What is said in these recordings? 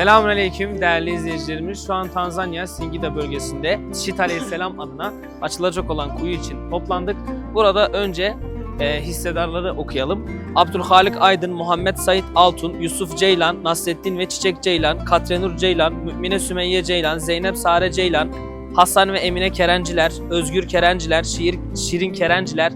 Selamünaleyküm değerli izleyicilerimiz. Şu an Tanzanya Singida bölgesinde Şit Aleyhisselam adına açılacak olan kuyu için toplandık. Burada önce e, hissedarları okuyalım. Abdülhalik Aydın, Muhammed Sait Altun, Yusuf Ceylan, Nasrettin ve Çiçek Ceylan, Katrenur Ceylan, Mümine Sümeyye Ceylan, Zeynep Sare Ceylan, Hasan ve Emine Kerenciler, Özgür Kerenciler, Şiir, Şirin Kerenciler,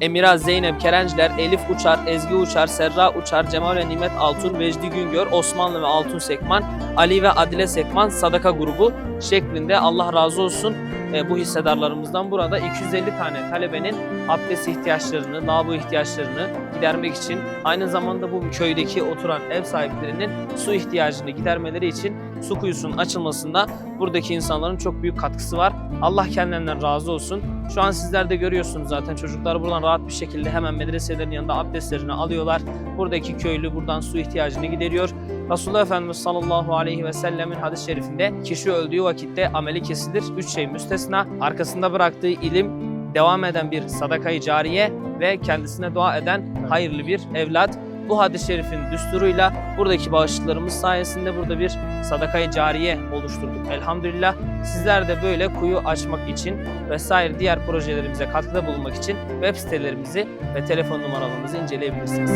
Emira Zeynep Kerenciler, Elif Uçar, Ezgi Uçar, Serra Uçar, Cemal ve Nimet Altun, Vecdi Güngör, Osmanlı ve Altun Sekman, Ali ve Adile Sekman Sadaka grubu şeklinde. Allah razı olsun e, bu hissedarlarımızdan. Burada 250 tane talebenin abdest ihtiyaçlarını, lavabo ihtiyaçlarını gidermek için aynı zamanda bu köydeki oturan ev sahiplerinin su ihtiyacını gidermeleri için su kuyusunun açılmasında buradaki insanların çok büyük katkısı var. Allah kendilerinden razı olsun. Şu an sizler de görüyorsunuz zaten çocuklar buradan rahat bir şekilde hemen medreselerin yanında abdestlerini alıyorlar. Buradaki köylü buradan su ihtiyacını gideriyor. Resulullah Efendimiz sallallahu aleyhi ve sellemin hadis-i şerifinde kişi öldüğü vakitte ameli kesilir. Üç şey müstesna. Arkasında bıraktığı ilim, devam eden bir sadakayı cariye ve kendisine dua eden hayırlı bir evlat. Bu hadis-i şerifin düsturuyla buradaki bağışçılarımız sayesinde burada bir sadakayı cariye oluşturduk. Elhamdülillah sizler de böyle kuyu açmak için vesaire diğer projelerimize katkıda bulunmak için web sitelerimizi ve telefon numaralarımızı inceleyebilirsiniz.